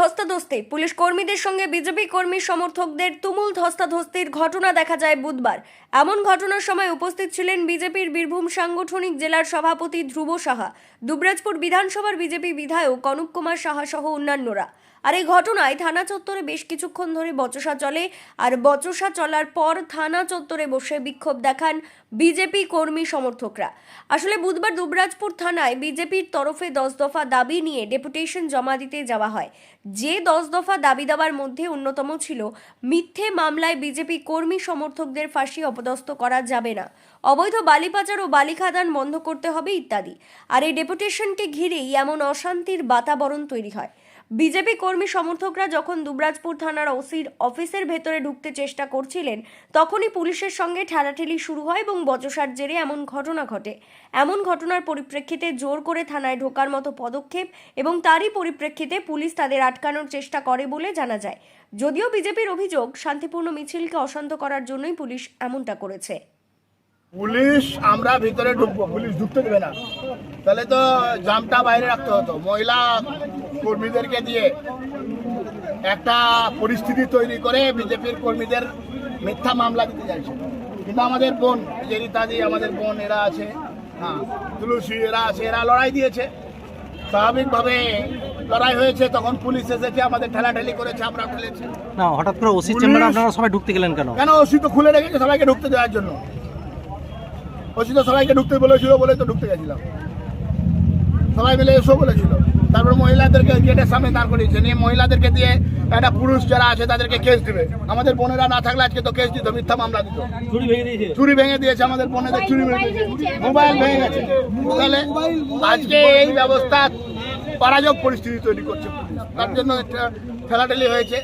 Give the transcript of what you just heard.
ধস্তাধস্তি। Police কর্মীদের সঙ্গে BJP কর্মী সমর্থকদের তুমুল ধস্তাধস্তির ঘটনা দেখা যায় বুধবার। এমন ঘটনার সময় উপস্থিত ছিলেন বিজেপির বীরভূম সাংগঠনিক জেলার সভাপতি ধ্রুব সাহা। দুবরাজপুর বিধানসভার বিজেপি বিধায়ক কনক কুমার সাহা সহ অন্যান্যরা। আর এই ঘটনায় থানা চত্বরে বেশ কিছুক্ষণ ধরে বচসা চলে। আর বচসা চলার পর থানা চত্বরে বসে বিক্ষোভ দেখান বিজেপি কর্মী সমর্থকরা। আসলে বুধবার দুবরাজপুর থানায় বিজেপির তরফে দশ দফা দাবি নিয়ে ডেপুটেশন জমা দিতে যাওয়া হয়। যে দশ দফা দাবি দেওয়ার মধ্যে অন্যতম ছিল, মিথ্যে মামলায় বিজেপি কর্মী সমর্থকদের ফাঁসি অপদস্থ করা যাবে না। অবৈধ বালি পাচার ও বালি খাদান বন্ধ করতে হবে ইত্যাদি। আর এই ডেপুটেশনকে ঘিরেই এমন অশান্তির বাতাবরণ তৈরি হয়। বিজেপি কর্মী সমর্থকরা যখন দুবরাজপুর থানার ওসির অফিসের ভেতরে ঢুকতে চেষ্টা করছিলেন, তখনই পুলিশের সঙ্গে ঠেলাঠেলি শুরু হয় এবং বচসার জেরে এমন ঘটনা ঘটে। এমন ঘটনার পরিপ্রেক্ষিতে জোর করে থানায় ঢোকার মতো পদক্ষেপ এবং তারই পরিপ্রেক্ষিতে পুলিশ তাদের আটকানোর চেষ্টা করে বলে জানা যায়। যদিও বিজেপির অভিযোগ, শান্তিপূর্ণ মিছিলকে অশান্ত করার জন্যই পুলিশ এমনটা করেছে। পুলিশ আমরা ভিতরে ঢুকবো। পুলিশ ঢুকতে দেবে না। তাহলে তো জামটা বাইরে রাখতে হতো। মহিলা কর্মীদেরকে দিয়ে একটা পরিস্থিতি তৈরি করে বিজেপির কর্মীদের মিথ্যা মামলা দিতে চাইছে। কিন্তু আমাদের বোন যে রীতাদি আমাদের বোন এরা আছে। হ্যাঁ তুলসী এরা আছে এরা লড়াই দিয়েছে। স্বাভাবিকভাবে লড়াই হয়েছে তখন পুলিশ এসেছে আমাদের ঠেলাঠেলি করেছে আমরা ঠেলেছি না হঠাৎ করে ওসি চেম্বারে আপনারা সবাই ঢুকতে গেলেন কেন? কেন ওসি তো খুলে রেখেছে সবাইকে ঢুকতে দেওয়ার জন্য? তো সবাইকে ঢুকতে বলেছিল বলে তো ঢুকতে গেছিলাম। সবাই মিলে এসো বলেছিল। তারপর মহিলাদেরকে গেটের সামনে দাঁড় করিয়েছে। নিয়ে মহিলাদেরকে দিয়ে একটা পুরুষ যারা আছে তাদেরকে কেস দিবে। আমাদের বোনেরা না থাকলে আজকে তো কেস দিত মিথ্যা মামলা দিত। চুরি ভেঙে দিয়েছে? আমাদের বোনেদের চুরি ভেঙে দিয়েছে। মোবাইল ভেঙে গেছে। তাহলে আজকে এই ব্যবস্থা পারাজক পরিস্থিতি তৈরি করছে তার জন্য একটা ঠেলাঠেলি হয়েছে।